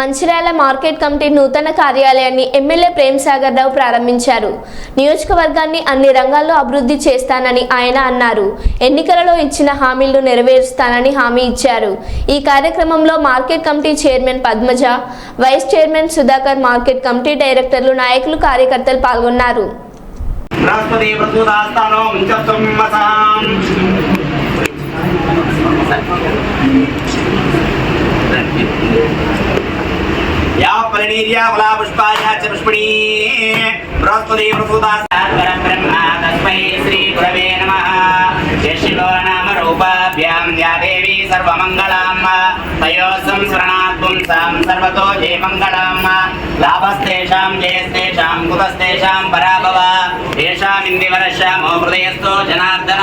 Mancherial market committee నూతన కార్యాలయాన్ని MLA Prem Sagar రావు ప్రారంభించారు. నియోజకవర్గాన్ని అన్ని రంగాల్లో అభివృద్ధి చేస్తానని ఆయన అన్నారు. ఎన్నికలలో ఇచ్చిన హామీలు నెరవేరుస్తానని హామీ ఇచ్చారు. ఈ కార్యక్రమంలో market committee chairman Padmaja vice chairman Sudhakar market committee డైరెక్టర్లు నాయకులు కార్యకర్తలు పాల్గొన్నారు. బృహస్పతి చ పుష్పిణీ బృహస్పతి ప్రసూదాస్తానం బ్రహ్మ తస్మై శ్రీ గురవే నమః యశిలో రూపాభ్యాం యా దేవి సర్వమంగళాం తయో సంస్మరణాత్ పుంసాం సర్వతో జయ మంగళాం లాభస్తేషాం జయస్తేషాం కుతస్తేషాం పరాభవ హృదయస్థో జనార్దన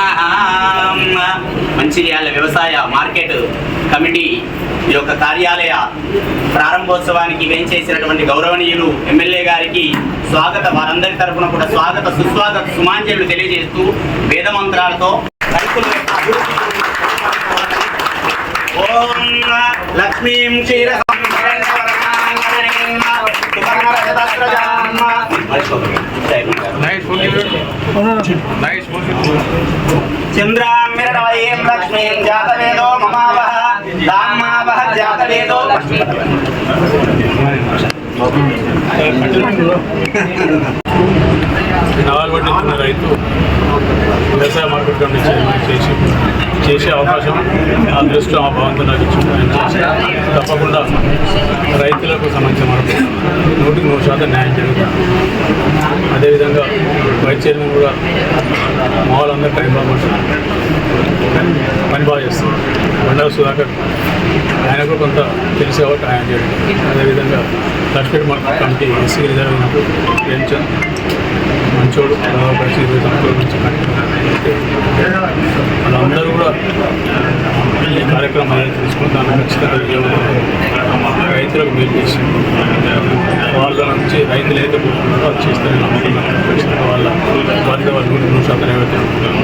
మంచిర్యాల వ్యవసాయ మార్కెట్ కమిటీ ఈ యొక్క కార్యాలయ ప్రారంభోత్సవానికి వేంచేసినటువంటి గౌరవనీయులు ఎమ్మెల్యే గారికి స్వాగత వారందరి తరపున కూడా స్వాగత సుస్వాగత సుమాంజలు తెలియజేస్తూ వేద మంత్రాలతో రైతుల ఓం లక్ష్మీం క్షీర లక్ష్మీం దామావహ జాతవేదో నవాలు పట్టించిన రైతు వ్యవసాయ మార్కెట్ కమిటీ చైర్మన్ చేసి చేసే అవకాశం ఆ దృష్టిలో ఆ భగవంతుడు నాకు ఇచ్చింది. తప్పకుండా రైతులకు సంబంధించిన మనకు నూటికి నూరు శాతం న్యాయం జరుగుతుంది. అదేవిధంగా వైస్ చైర్మన్ కూడా మా వాళ్ళందరూ టైం బాగుంటుంది పని బాగా చేస్తుంది బండారు సుధాకర్ తెలిసి కాబట్టి ఆయన చేయడం. అదేవిధంగా Lakshmi market committee SC reserve అయినప్పుడు ప్రేమ్చంద్ మంచోడు కలిసి ఇరవై సంవత్సరాల నుంచి వాళ్ళందరూ కూడా ఈ కార్యక్రమం అనేది తీసుకుని దాన్ని ఖచ్చితంగా రైతులకు మేలు చేసి వాళ్ళ నుంచి రైతులు ఏదైతే కోరుకుంటారో అది చేస్తారని నమ్ముతున్నాను ఖచ్చితంగా వాళ్ళ బాధ్యత వాళ్ళు నూటి నూరు శాతం ఏవైతే ఉంటున్నారో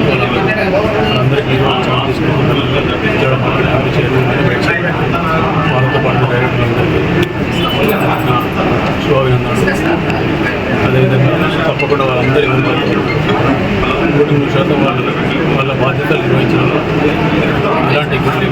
వాళ్ళందరికీ చాలా తీసుకుంటున్నారు విజయవాడ మార్కెట్ కమిటీ చైర్మన్ గారు, వైస్ చైర్మన్ గారు, వాళ్ళతో పాటు డైరెక్టర్లందరికీ నా శుభాభినందనలు అదేవిధంగా తప్పకుండా వాళ్ళందరి ముందు నూటి నూరు శాతం వాళ్ళ వాళ్ళ బాధ్యతలు నిర్వహించడంలో ఇలాంటి ఇబ్బంది